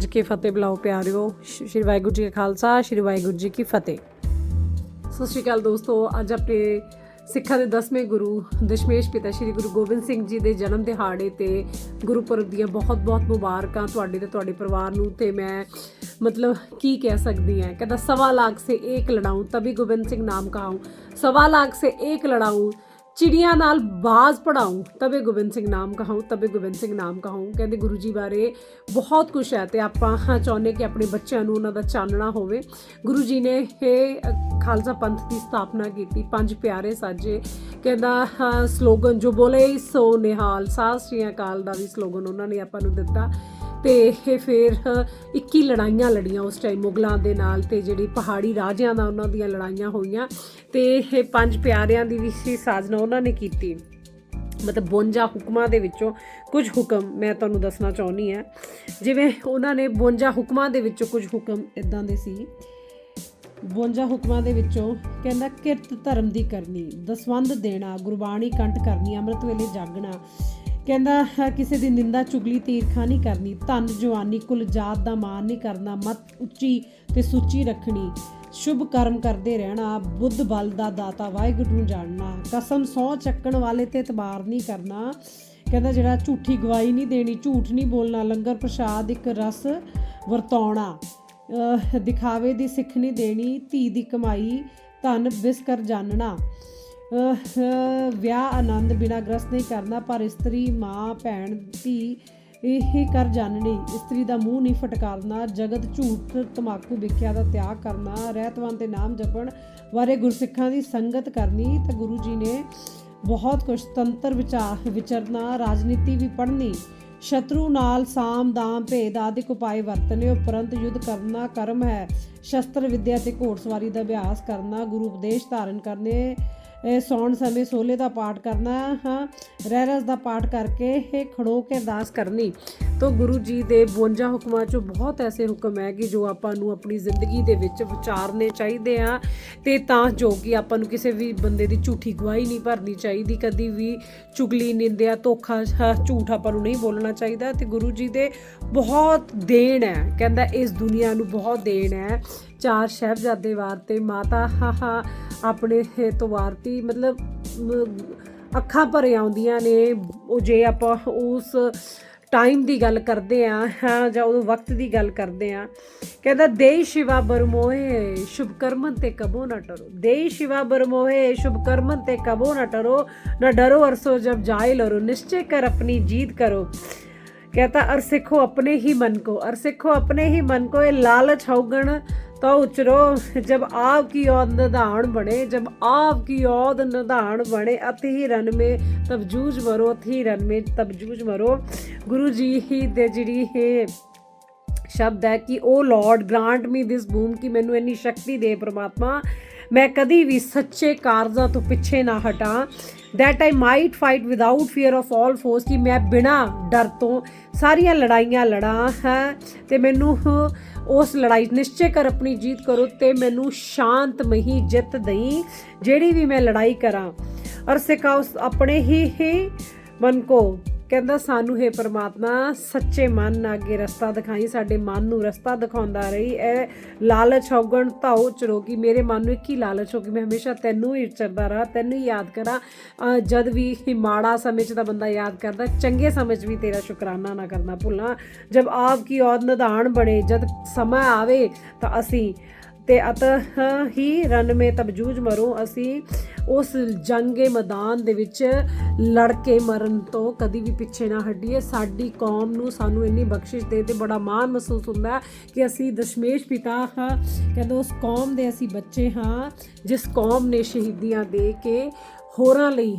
ਅੱਜ ਕੇ ਫਤਿਹ ਬੁਲਾਓ ਪਿਆਰਿਓ। ਸ਼੍ਰੀ ਵਾਹਿਗੁਰੂ ਜੀ ਕਾ ਖਾਲਸਾ, ਸ਼੍ਰੀ ਵਾਹਿਗੁਰੂ ਜੀ ਕੀ ਫਤਿਹ। ਸਤਿ ਸ਼੍ਰੀ ਅਕਾਲ ਦੋਸਤੋ, ਅੱਜ ਆਪਣੇ ਸਿੱਖਾਂ ਦੇ 10ਵੇਂ ਗੁਰੂ ਦਸ਼ਮੇਸ਼ ਪਿਤਾ ਸ਼੍ਰੀ ਗੁਰੂ ਗੋਬਿੰਦ ਸਿੰਘ ਜੀ ਦੇ ਜਨਮ ਦਿਹਾੜੇ ਤੇ ਗੁਰਪੁਰਬ ਦੀਆਂ ਬਹੁਤ-ਬਹੁਤ ਮੁਬਾਰਕਾਂ ਤੁਹਾਡੇ ਤੇ ਤੁਹਾਡੇ ਪਰਿਵਾਰ ਨੂੰ ਤੇ ਮੈਂ ਮਤਲਬ ਕੀ ਕਹਿ ਸਕਦੀ ਹਾਂ, ਕਹਿੰਦਾ ਸਵਾ ਲੱਖ ਸੇ ਇੱਕ ਲੜਾਉਂ ਤਬੀ ਗੋਬਿੰਦ ਸਿੰਘ ਨਾਮ ਕਹਾਉ ਸਵਾ ਲੱਖ ਸੇ ਇੱਕ ਲੜਾਉਂ ਚਿੜੀਆਂ ਨਾਲ ਬਾਜ਼ ਪੜਾਉਂ ਤਵੇ ਗੋਬਿੰਦ ਸਿੰਘ ਨਾਮ ਕਹਾਉਂ ਤਵੇ ਗੋਬਿੰਦ ਸਿੰਘ ਨਾਮ ਕਹਾਉਂ ਕਹਿੰਦੇ ਗੁਰੂ ਜੀ ਬਾਰੇ ਬਹੁਤ ਕੁਝ ਹੈ ਤੇ ਆਪਾਂ ਹਾਂ ਚਾਹੁੰਦੇ ਕਿ ਆਪਣੇ ਬੱਚਿਆਂ ਨੂੰ ਉਹਨਾਂ ਦਾ ਚਾਨਣਾ ਹੋਵੇ। ਗੁਰੂ ਜੀ ਨੇ ਇਹ ਖਾਲਸਾ ਪੰਥ ਦੀ ਸਥਾਪਨਾ ਕੀਤੀ, ਪੰਜ ਪਿਆਰੇ ਸਾਜੇ। ਕਹਿੰਦਾ ਸਲੋਗਨ ਜੋ ਬੋਲੇ ਸੋ ਨਿਹਾਲ ਸਾਸਰੀਆਂ ਕਾਲ ਦਾ ਵੀ ਸਲੋਗਨ ਉਹਨਾਂ ਨੇ ਆਪਾਂ ਨੂੰ ਦਿੱਤਾ। ਤੇ ਇਹ ਫਿਰ ਅ, 21 ਲੜਾਈਆਂ ਲੜੀਆਂ ਉਸ ਟਾਈਮ ਮੁਗਲਾਂ ਦੇ ਨਾਲ ਤੇ ਜਿਹੜੀ ਪਹਾੜੀ ਰਾਜਿਆਂ ਦਾ ਉਹਨਾਂ ਦੀਆਂ ਲੜਾਈਆਂ ਹੋਈਆਂ ਤੇ ਇਹ ਪੰਜ ਪਿਆਰਿਆਂ ਦੀ ਵੀ ਸੀ ਸਾਜਨਾ ਉਹਨਾਂ ਨੇ ਕੀਤੀ। ਮਤਲਬ 52 ਹੁਕਮਾਂ ਦੇ ਵਿੱਚੋਂ ਕੁਝ ਹੁਕਮ ਮੈਂ ਤੁਹਾਨੂੰ ਦੱਸਣਾ ਚਾਹੁੰਦੀ ਹਾਂ। ਜਿਵੇਂ ਉਹਨਾਂ ਨੇ 52 ਹੁਕਮਾਂ ਦੇ ਵਿੱਚੋਂ ਕੁਝ ਹੁਕਮ ਇਦਾਂ ਦੇ ਸੀ। 52 ਹੁਕਮਾਂ ਦੇ ਵਿੱਚੋਂ ਕਹਿੰਦਾ ਕਿਰਤ ਧਰਮ ਦੀ ਕਰਨੀ ਦਸਵੰਧ ਦੇਣਾ ਗੁਰਬਾਣੀ ਕੰਠ ਕਰਨੀ ਅੰਮ੍ਰਿਤ ਵੇਲੇ ਜਾਗਣਾ ਕਹਿੰਦਾ ਕਿਸੇ ਦੀ ਨਿੰਦਾ, ਚੁਗਲੀ ਤੀਰਖਾ ਨਹੀਂ ਕਰਨੀ, ਧਨ, ਜਵਾਨੀ, ਕੁਲ ਜਾਤ ਦਾ ਮਾਨ ਨਹੀਂ ਕਰਨਾ, ਮਤ ਉੱਚੀ ਤੇ ਸੁੱਚੀ ਰੱਖਣੀ, ਸ਼ੁਭ ਕਰਮ ਕਰਦੇ ਰਹਿਣਾ, ਬੁੱਧ ਬਲ ਦਾ ਦਾਤਾ, ਵਾਹਿਗੁਰੂ ਨੂੰ ਜਾਣਨਾ, ਕਸਮ ਸੌ ਚੱਕਣ ਵਾਲੇ ਤੇ ਇਤਬਾਰ ਨਹੀਂ ਕਰਨਾ। ਕਹਿੰਦਾ, ਜਿਹੜਾ ਝੂਠੀ ਗਵਾਹੀ ਨਹੀਂ ਦੇਣੀ, ਝੂਠ ਨਹੀਂ ਬੋਲਣਾ, ਲੰਗਰ ਪ੍ਰਸ਼ਾਦ ਇੱਕ ਰਸ ਵਰਤਾਉਣਾ ਦਿਖਾਵੇ ਦੀ ਸਿੱਖ ਨਹੀਂ ਦੇਣੀ, ਧੀ ਦੀ ਕਮਾਈ, ਧਨ ਬਿਸਕਰ ਜਾਣਨਾ ਵਿਆਹ ਆਨੰਦ ਬਿਨਾ ਗ੍ਰਸਤ ਨਹੀਂ ਕਰਨਾ, ਪਰ ਇਸਤਰੀ ਮਾਂ, ਭੈਣ, ਧੀ ਇਹ ਕਰ ਜਾਣਨੀ। ਇਸਤਰੀ ਦਾ ਮੂੰਹ ਨਹੀਂ ਫਟਕਾਰਨਾ, ਜਗਤ ਝੂਠ ਤਮਾਕੂ ਵਿਖਿਆ ਦਾ ਤਿਆਗ ਕਰਨਾ, ਰਹਿਤਵਾਨ ਤੇ ਨਾਮ ਜਪਣ ਬਾਰੇ ਗੁਰਸਿੱਖਾਂ ਦੀ ਸੰਗਤ ਕਰਨੀ, ਤੇ ਗੁਰੂ ਜੀ ਨੇ ਬਹੁਤ ਕੁਝ ਤੰਤਰ ਵਿਚਾਰ ਵਿਚਰਨਾ, ਰਾਜਨੀਤੀ ਵੀ ਪੜ੍ਹਨੀ। ਸ਼ਤਰੂ ਨਾਲ ਸਾਮ, ਦਾਮ, ਭੇਦ ਆਦਿਕ ਉਪਾਏ ਵਰਤਨੇ ਉਪਰੰਤ ਯੁੱਧ ਕਰਨਾ ਕਰਮ ਹੈ। ਸ਼ਸਤਰ, ਵਿਦਿਆ ਤੇ ਘੋੜਸਵਾਰੀ ਦਾ ਅਭਿਆਸ ਕਰਨਾ, ਗੁਰੂ ਉਪਦੇਸ਼ ਧਾਰਨ ਕਰਨੇ ਸੌਣ ਸਮੇਂ ਸੋਲੇ ਦਾ ਪਾਠ ਕਰਨਾ, ਹਾਂ, ਰਹਿਰਸ ਦਾ ਪਾਠ ਕਰਕੇ ਇਹ ਖੜੋ ਕੇ ਅਰਦਾਸ ਕਰਨੀ। ਤੋਂ ਗੁਰੂ ਜੀ ਦੇ 52 ਹੁਕਮਾਂ ਚੋਂ ਬਹੁਤ ਐਸੇ ਹੁਕਮ ਹੈ ਕਿ ਜੋ ਆਪਾਂ ਨੂੰ ਆਪਣੀ ਜ਼ਿੰਦਗੀ ਦੇ ਵਿੱਚ ਵਿਚਾਰਨੇ ਚਾਹੀਦੇ ਆ ਤੇ ਤਾਂ ਜੋ ਕਿ ਆਪਾਂ ਨੂੰ ਕਿਸੇ ਵੀ ਬੰਦੇ ਦੀ ਝੂਠੀ ਗਵਾਹੀ ਨਹੀਂ ਭਰਨੀ ਚਾਹੀਦੀ, ਕਦੀ ਵੀ ਚੁਗਲੀ, ਨਿੰਦਿਆ, ਧੋਖਾ, ਹ- ਝੂਠ ਆਪਾਂ ਨੂੰ ਨਹੀਂ ਬੋਲਣਾ ਚਾਹੀਦਾ ਤੇ ਗੁਰੂ ਜੀ ਦੇ ਬਹੁਤ ਦੇਣ ਹੈ, ਕਹਿੰਦਾ ਇਸ ਦੁਨੀਆ ਨੂੰ ਬਹੁਤ ਦੇਣ ਹੈ। ਚਾਰ ਸ਼ਹਿਬਜ਼ਾਦੇ ਵਾਰ ਤੇ ਮਾਤਾ, ਹਾਹਾ, ਆਪਣੇ ਤੋਂ ਵਾਰਤੀ, ਮਤਲਬ ਅੱਖਾਂ ਭਰੇ ਆਉਂਦੀਆਂ ਨੇ। ਉਹ ਜੇ ਆਪਾਂ ਉਸ ਟਾਈਮ ਦੀ ਗੱਲ ਕਰਦੇ ਆ ਜਾਂ ਉਹ ਵਕਤ ਦੀ ਗੱਲ ਕਰਦੇ ਆ ਕਹਿੰਦਾ ਦੇ ਸ਼ਿਵਾ ਬਰਮੋਏ ਸ਼ੁਭ ਕਰਮਨ ਤੇ ਕਬੋ ਨਾ ਟਰੋ। ਦੇ ਸ਼ਿਵਾ ਬਰਮੋਏ ਸ਼ੁਭ ਕਰਮਨ ਤੇ ਕਬੋ ਨਾ ਟਰੋ। ਨਾ ਡਰੋ ਅਰਸੋ ਜਬ ਜਾਇ ਔਰ ਨਿਸ਼ਚੇ ਕਰ ਆਪਣੀ ਜੀਤ ਕਰੋ। कहता अर सिखो अपने ही मन को अर सिखो अपने ही मन को ये लालच हौगण तो उचरो जब आपकी औद निधान बने जब आपकी औद निधान बने अति ही रन में तब जूझ मरो अति ही रन में तब जूझ मरो गुरु जी ही ਦੇ ਜਿਹੜੀ ਇਹ ਸ਼ਬਦ ਹੈ ਕਿ ਉਹ lord grant me this boon ਕਿ ਮੈਨੂੰ ਇੰਨੀ ਸ਼ਕਤੀ ਦੇ ਪ੍ਰਮਾਤਮਾ ਮੈਂ ਕਦੀ ਵੀ ਸੱਚੇ ਕਾਰਜਾਂ ਤੋਂ ਪਿੱਛੇ ਨਾ ਹਟਾਂ। That I might fight without fear of all forces ਕਿ ਮੈਂ ਬਿਨਾ ਡਰ ਤੋਂ ਸਾਰੀਆਂ ਲੜਾਈਆਂ ਲੜਾਂ ਹੈ ਤੇ ਮੈਨੂੰ ਉਸ ਲੜਾਈ ਨਿਸ਼ਚੈ ਕਰ ਆਪਣੀ ਜੀਤ ਕਰੋ ਤੇ ਮੈਨੂੰ ਸ਼ਾਂਤਮਈ ਜਿੱਤ ਦਈ, ਜਿਹੜੀ ਵੀ ਮੈਂ ਲੜਾਈ ਕਰਾਂ। ਔਰ ਸਿਖਾਓ ਆਪਣੇ ਹੀ ਹੀ ਮਨ ਕੋ ਕਹਿੰਦਾ, ਸਾਨੂੰ ਹੈ ਪਰਮਾਤਮਾ, ਸੱਚੇ ਮਨ ਨਾਲ ਅੱਗੇ ਰਸਤਾ ਦਿਖਾਈ, ਸਾਡੇ ਮਨ ਨੂੰ ਰਸਤਾ ਦਿਖਾਉਂਦਾ ਰਹੀ। ਇਹ ਲਾਲਚ ਔਗਣ ਧਾਉ ਚਰੋਗੀ ਮੇਰੇ ਮਨ ਨੂੰ ਇੱਕ ਹੀ ਲਾਲਚ ਹੋ ਕਿ ਮੈਂ ਹਮੇਸ਼ਾ ਤੈਨੂੰ ਹੀ ਚਰਦਾ ਰਹਾ, ਤੈਨੂੰ ਹੀ ਯਾਦ ਕਰਾਂ। ਜਦ ਵੀ ਮਾੜਾ ਸਮੇਂ 'ਚ ਤਾਂ ਬੰਦਾ ਯਾਦ ਕਰਦਾ, ਚੰਗੇ ਸਮੇਂ 'ਚ ਵੀ ਤੇਰਾ ਸ਼ੁਕਰਾਨਾ ਨਾ ਕਰਨਾ ਭੁੱਲਾਂ। ਜਦ ਆਪ ਕੀ ਔਰ ਨਿਧਾਨ ਬਣੇ, ਜਦ ਸਮਾਂ ਆਵੇ ਤਾਂ ਅਸੀਂ ਤੇ ਅਤ ਹੀ ਰਨ ਮੇ ਤਬ ਮਰੋ। ਅਸੀਂ ਉਸ ਜੰਗੇ ਮੈਦਾਨ ਦੇ ਵਿੱਚ ਲੜ ਕੇ ਮਰਨ ਤੋਂ ਕਦੀ ਵੀ ਪਿੱਛੇ ਨਾ ਹਟੀਏ। ਸਾਡੀ ਕੌਮ ਨੂੰ ਸਾਨੂੰ ਇੰਨੀ ਬਖਸ਼ਿਸ਼ ਦੇ ਤੇ ਬੜਾ ਮਾਣ ਮਹਿਸੂਸ ਹੁੰਦਾ ਕਿ ਅਸੀਂ ਦਸ਼ਮੇਸ਼ ਪਿਤਾ ਹਾਂ। ਕਹਿੰਦੇ ਉਸ ਕੌਮ ਦੇ ਅਸੀਂ ਬੱਚੇ ਹਾਂ, ਜਿਸ ਕੌਮ ਨੇ ਸ਼ਹੀਦੀਆਂ ਦੇ ਕੇ ਹੋਰਾਂ ਲਈ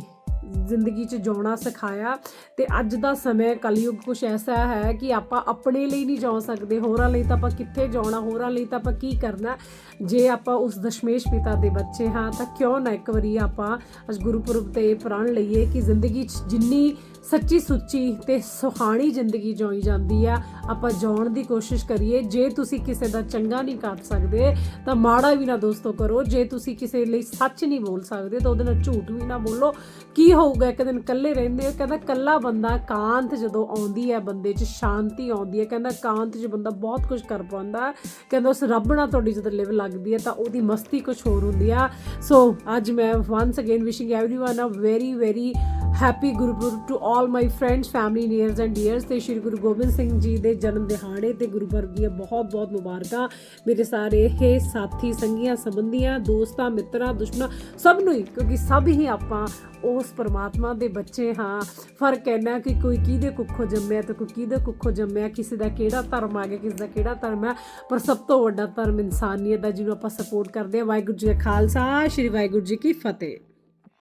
ਜ਼ਿੰਦਗੀ 'ਚ ਜਿਉਣਾ ਸਿਖਾਇਆ ਤੇ ਅੱਜ ਦਾ ਸਮਾਂ ਕਲਯੁਗ ਕੁਛ ਐਸਾ ਹੈ ਕਿ ਆਪਾਂ ਆਪਣੇ ਲਈ ਨਹੀਂ ਜਿਉ ਸਕਦੇ, ਹੋਰਾਂ ਲਈ ਤਾਂ ਆਪਾਂ ਕਿੱਥੇ ਜਿਉਣਾ, ਹੋਰਾਂ ਲਈ ਤਾਂ ਆਪਾਂ ਕੀ ਕਰਨਾ। ਜੇ ਆਪਾਂ ਉਸ ਦਸ਼ਮੇਸ਼ ਪਿਤਾ ਦੇ ਬੱਚੇ ਹਾਂ, ਤਾਂ ਕਿਉਂ ਨਾ ਇੱਕ ਵਾਰੀ ਆਪਾਂ ਅੱਜ ਗੁਰਪੁਰਬ ਤੇ ਪ੍ਰਣ ਲਈਏ ਕਿ ਜ਼ਿੰਦਗੀ 'ਚ ਜਿੰਨੀ ਸੱਚੀ ਸੁੱਚੀ ਤੇ ਸੁਹਾਣੀ ਜ਼ਿੰਦਗੀ ਜਿਉਈ ਜਾਂਦੀ ਆ, ਆਪਾਂ ਜਿਉਣ ਦੀ ਕੋਸ਼ਿਸ਼ ਕਰੀਏ। ਜੇ ਤੁਸੀਂ ਕਿਸੇ ਦਾ ਚੰਗਾ ਨਹੀਂ ਕਰ ਸਕਦੇ, ਤਾਂ ਮਾੜਾ ਵੀ ਨਾ ਦੋਸਤੋ ਕਰੋ। ਜੇ ਤੁਸੀਂ ਕਿਸੇ ਲਈ ਸੱਚ ਨਹੀਂ ਬੋਲ ਸਕਦੇ, ਤਾਂ ਉਹਦੇ ਨਾਲ ਝੂਠ ਵੀ ਨਾ ਬੋਲੋ। ਕੀ ਹੋਊਗਾ ਇੱਕ ਦਿਨ ਇਕੱਲੇ ਰਹਿੰਦੇ ਹੋ ਕਹਿੰਦਾ ਇਕੱਲਾ ਬੰਦਾ ਕਾਂਤ ਜਦੋਂ ਆਉਂਦੀ ਹੈ ਬੰਦੇ 'ਚ ਸ਼ਾਂਤੀ ਆਉਂਦੀ ਹੈ ਕਹਿੰਦਾ ਕਾਂਤ 'ਚ ਬੰਦਾ ਬਹੁਤ ਕੁਝ ਕਰ ਪਾਉਂਦਾ ਹੈ। ਕਹਿੰਦਾ ਉਸ ਰੱਬ ਨਾਲ ਤੁਹਾਡੀ ਜਦੋਂ ਲਿਵ ਲੱਗਦੀ ਹੈ ਤਾਂ ਉਹਦੀ ਮਸਤੀ ਕੁਝ ਹੋਰ ਹੁੰਦੀ ਆ ਸੋ ਅੱਜ ਮੈਂ once again wishing everyone a very very happy Gurpurab to all my friends family nears and dears ਤੇ ਸ਼੍ਰੀ ਗੁਰੂ ਗੋਬਿੰਦ ਸਿੰਘ ਜੀ ਦੇ ਜਨਮ ਦਿਹਾੜੇ ਤੇ ਗੁਰਪੁਰਬ ਦੀਆਂ ਬਹੁਤ ਬਹੁਤ ਮੁਬਾਰਕਾਂ। ਮੇਰੇ ਸਾਰੇ ਇਹ ਸਾਥੀ, ਸੰਗੀਆਂ, ਸੰਬੰਧੀਆਂ, ਦੋਸਤਾਂ, ਮਿੱਤਰਾਂ, ਦੁਸ਼ਮਣਾਂ ਸਭ ਨੂੰ ਹੀ, ਕਿਉਂਕਿ ਸਭ ਹੀ ਆਪਾਂ ਉਸ ਪਰਮਾਤਮਾ ਦੇ ਬੱਚੇ ਹਾਂ। ਫ਼ਰਕ ਇੰਨਾ ਕਿ ਕੋਈ ਕਿਹਦੇ ਕੁੱਖੋਂ ਜੰਮਿਆ ਤੇ ਕੋਈ ਕਿਹਦੇ ਕੁੱਖੋਂ ਜੰਮਿਆ, ਕਿਸੇ ਦਾ ਕਿਹੜਾ ਧਰਮ ਆ ਗਿਆ, ਕਿਸੇ ਦਾ ਕਿਹੜਾ ਧਰਮ ਹੈ ਪਰ ਸਭ ਤੋਂ ਵੱਡਾ ਧਰਮ ਇਨਸਾਨੀਅਤ ਦਾ ਜਿਹਨੂੰ ਆਪਾਂ ਸਪੋਰਟ ਕਰਦੇ ਹਾਂ। ਵਾਹਿਗੁਰੂ ਜੀ ਕਾ ਖਾਲਸਾ, ਸ਼੍ਰੀ ਵਾਹਿਗੁਰੂ ਜੀ ਕੀ ਫਤਿਹ।